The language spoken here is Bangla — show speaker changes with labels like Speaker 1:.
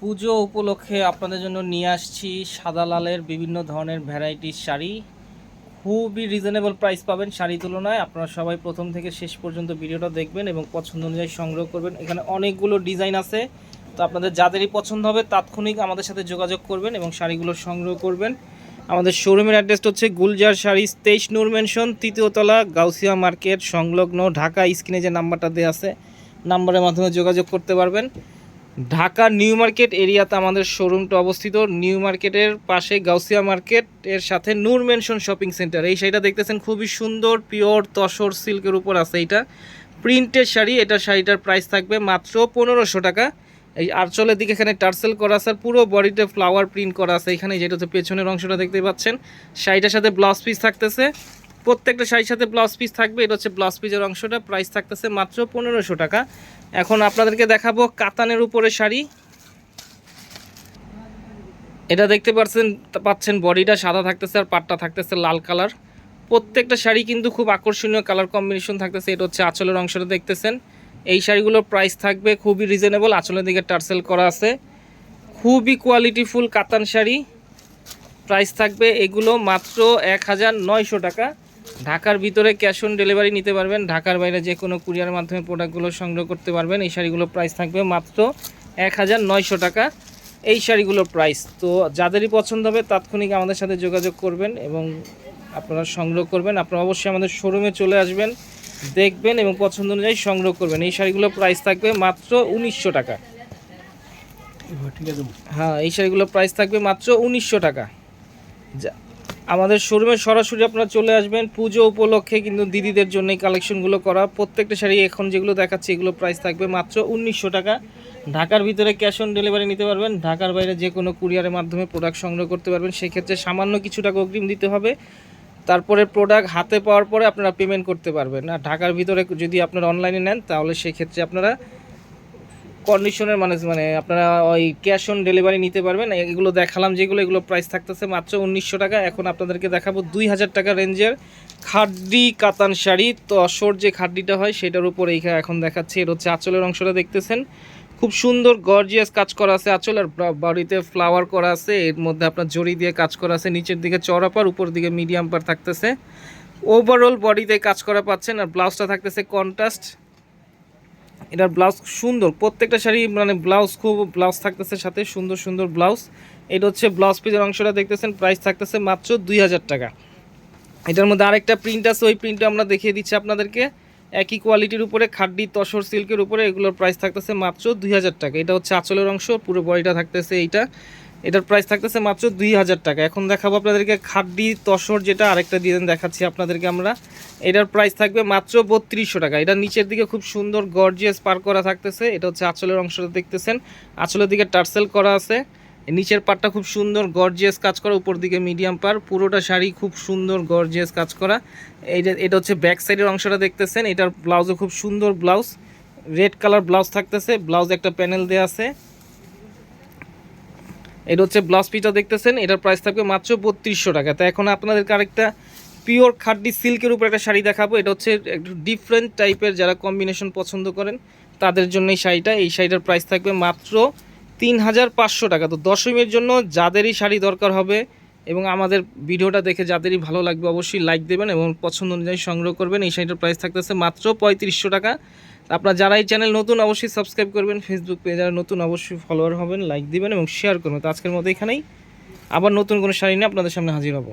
Speaker 1: পুজো উপলক্ষে আপনাদের জন্য নিয়ে আসছি সাদা লালের বিভিন্ন ধরনের ভ্যারাইটিস শাড়ি। খুবই রিজনেবল প্রাইস পাবেন শাড়ি তুলনায়। আপনারা সবাই প্রথম থেকে শেষ পর্যন্ত ভিডিওটা দেখবেন এবং পছন্দ অনুযায়ী সংগ্রহ করবেন। এখানে অনেকগুলো ডিজাইন আছে। তো আপনাদের যাদেরই পছন্দ হবে তাৎক্ষণিক আমাদের সাথে যোগাযোগ করবেন এবং শাড়িগুলো সংগ্রহ করবেন। আমাদের শোরুমের অ্যাড্রেসটা হচ্ছে গুলজার শাড়ি, তেইশ নূর মেনশন তৃতীয়তলা গাউসিয়া মার্কেট সংলগ্ন ঢাকা স্ক্রিনে যে নাম্বারটা দেওয়া আছে নাম্বারের মাধ্যমে যোগাযোগ করতে পারবেন। ঢাকা নিউ মার্কেট এরিয়াতে আমাদের শোরুমটা অবস্থিত। নিউ মার্কেটের পাশে গাউসিয়া মার্কেট, এর সাথে নূর মেনশন শপিং সেন্টার। এই শাড়িটা দেখতেছেন, খুবই সুন্দর, পিওর তসর সিল্কের উপর আছে এইটা। প্রিন্টের শাড়ি, এটা শাড়িটার প্রাইস থাকবে মাত্র পনেরোশো টাকা। এই আরচলের দিকে এখানে টার্সেল করা আছে, আর পুরো বডিতে ফ্লাওয়ার প্রিন্ট করা আছে। এখানে যেটা হচ্ছে পেছনের অংশটা দেখতে পাচ্ছেন, শাড়িটার সাথে ব্লাউজ পিস থাকতেছে। প্রত্যেকটা শাড়ির সাথে ব্লাউজ পিস থাকবে, এটা হচ্ছে ব্লাউজ পিসের অংশটা প্রাইস থাকতেছে মাত্র পনেরোশো টাকা। এখন আপনাদেরকে দেখাবো কাতানের উপরে শাড়ি। এটা দেখতে পাচ্ছেন পাচ্ছেন বডিটা, সাদা থাকতেছে আর পাটটা থাকতেছে লাল কালার। প্রত্যেকটা শাড়ি কিন্তু খুব আকর্ষণীয় কালার কম্বিনেশন থাকতেছে, এটা হচ্ছে আঁচলের অংশটা দেখতেছেন। এই শাড়িগুলোর প্রাইস থাকবে খুবই রিজনেবল আঁচলের দিকে টার্সেল করা আছে। খুবই কোয়ালিটিফুল কাতান শাড়ি। প্রাইস থাকবে এগুলো মাত্র এক হাজার নয়শো টাকা। ঢাকার ভিতরে ক্যাশ অন ডেলিভারি নিতে পারবেন। ঢাকার বাইরে যে কোনো কুরিয়ার মাধ্যমে প্রোডাক্টগুলো সংগ্রহ করতে পারবেন। এই শাড়িগুলোর প্রাইস থাকবে মাত্র এক হাজার নয়শো টাকা। এই শাড়িগুলোর প্রাইস তো যাদেরই পছন্দ হবে তাৎক্ষণিক আমাদের সাথে যোগাযোগ করবেন এবং আপনারা সংগ্রহ করবেন। আপনারা অবশ্যই আমাদের শোরুমে চলে আসবেন দেখবেন এবং পছন্দ অনুযায়ী সংগ্রহ করবেন। এই শাড়িগুলোর প্রাইস থাকবে মাত্র উনিশশো টাকা।
Speaker 2: ঠিক আছে।
Speaker 1: হ্যাঁ এই শাড়িগুলোর প্রাইস থাকবে মাত্র উনিশশো টাকা। যা- আমাদের শোরুমে সরাসরি আপনারা চলে আসবেন। পুজো উপলক্ষে কিন্তু দিদিদের জন্য এই কালেকশনগুলো করা। প্রত্যেকটা শাড়ি এখন যেগুলো দেখাচ্ছি, এগুলো প্রাইস থাকবে মাত্র উনিশশো টাকা। ঢাকার ভিতরে ক্যাশ অন ডেলিভারি নিতে পারবেন। ঢাকার বাইরে যে কোনো কুরিয়ারের মাধ্যমে প্রোডাক্ট সংগ্রহ করতে পারবেন। সেক্ষেত্রে সামান্য কিছু টাকা অগ্রিম দিতে হবে। তারপরে প্রোডাক্ট হাতে পাওয়ার পরে আপনারা পেমেন্ট করতে পারবেন। আর ঢাকার ভিতরে যদি আপনারা অনলাইনে নেন, তাহলে সেক্ষেত্রে আপনারা কন্ডিশনের মানে মানে আপনারা ওই ক্যাশ অন ডেলিভারি নিতে পারবেন। এগুলো দেখালাম যেগুলো, এগুলো প্রাইস থাকতেছে মাত্র উনিশশো টাকা। এখন আপনাদেরকে দেখাবো দুই হাজার টাকা রেঞ্জের খাড্ডি কাতান শাড়ি। তো অসর যে খাড্ডিটা হয়, সেটার উপর এইখানে এখন দেখাচ্ছি। এটা হচ্ছে আঁচলের অংশটা দেখতেছেন। খুব সুন্দর গর্জিয়াস কাজ করা আছে আঁচল। আর বাড়িতে ফ্লাওয়ার করা আছে। এর মধ্যে আপনার জড়ি দিয়ে কাজ করা আছে। নিচের দিকে চড়া পার উপর দিকে মিডিয়াম পার থাকতেছে। ওভারঅল বডিতে কাজ করা পাচ্ছেন। আর ব্লাউজটা থাকতেছে কন্ট্রাস্ট এটার ব্লাউজ সুন্দর। প্রত্যেকটা শাড়ি মানে ব্লাউজ খুব, ব্লাউজ থাকতেছে সাথে সুন্দর সুন্দর ব্লাউজ। এটা হচ্ছে ব্লাউজ পিসের অংশটা দেখতেছেন প্রাইস থাকতেছে মাত্র দুই হাজার টাকা। এটার মধ্যে আরেকটা প্রিন্ট আছে, ওই প্রিন্টটা আমরা দেখিয়ে দিচ্ছি আপনাদেরকে। একই কোয়ালিটির উপরে, খাড্ডি, তসর সিল্কের উপরে এগুলোর প্রাইস থাকতেছে মাত্র দুই হাজার টাকা। এটা হচ্ছে আঁচলের অংশ, পুরো বডিটা থাকতেছে এইটা। এটার প্রাইস থাকতেছে মাত্র দুই হাজার টাকা। এখন দেখাবো আপনাদেরকে খাড্ডি, তসর যেটা আরেকটা ডিজাইন দেখাচ্ছি আপনাদেরকে আমরা। এটার প্রাইস থাকবে মাত্র বত্রিশশো টাকা। এটা নিচের দিকে খুব সুন্দর গর্জিয়াস পার করা থাকতেছে। এটা হচ্ছে আঁচলের অংশটা দেখতেছেন। আঁচলের দিকে টার্সেল করা আছে। নিচের পাটটা খুব সুন্দর গর্জিয়াস কাজ করা, উপর দিকে মিডিয়াম পার। পুরোটা শাড়ি খুব সুন্দর গর্জিয়াস কাজ করা। এটা এটা হচ্ছে ব্যাক সাইডের অংশটা দেখতেছেন। এটার ব্লাউজও খুব সুন্দর ব্লাউজ রেড কালার ব্লাউজ থাকতেছে। ব্লাউজ একটা প্যানেল দেওয়া আছে। এটা হচ্ছে ব্লাউজ পিটা দেখতেছেন, এটার প্রাইস থাকবে মাত্র বত্রিশশো টাকা। তো এখন আপনাদেরকে আরেকটা পিওর খাড্ডি সিল্কের উপর একটা শাড়ি দেখাবো। এটা হচ্ছে একটু ডিফারেন্ট টাইপের যারা কম্বিনেশন পছন্দ করেন, তাদের জন্য এই শাড়িটা। এই শাড়িটার প্রাইস থাকবে মাত্র তিন হাজার পাঁচশো টাকা। তো দশমীর জন্য যাদেরই শাড়ি দরকার হবে এবং আমাদের ভিডিওটা দেখে যাদেরই ভালো লাগবে অবশ্যই লাইক দেবেন এবং পছন্দ অনুযায়ী সংগ্রহ করবেন। এই শাড়িটার প্রাইস থাকতেছে মাত্র পঁয়ত্রিশশো টাকা। আপনারা যারা এই চ্যানেল নতুন, অবশ্যই সাবস্ক্রাইব করবেন ফেসবুক পেজ যারা নতুন, অবশ্যই ফলোয়ার হবেন লাইক দিবেন এবং শেয়ার করবেন। তো আজকের মতো এখানেই। আবার নতুন কোনো শাড়ি নিয়ে আপনাদের সামনে হাজির হব।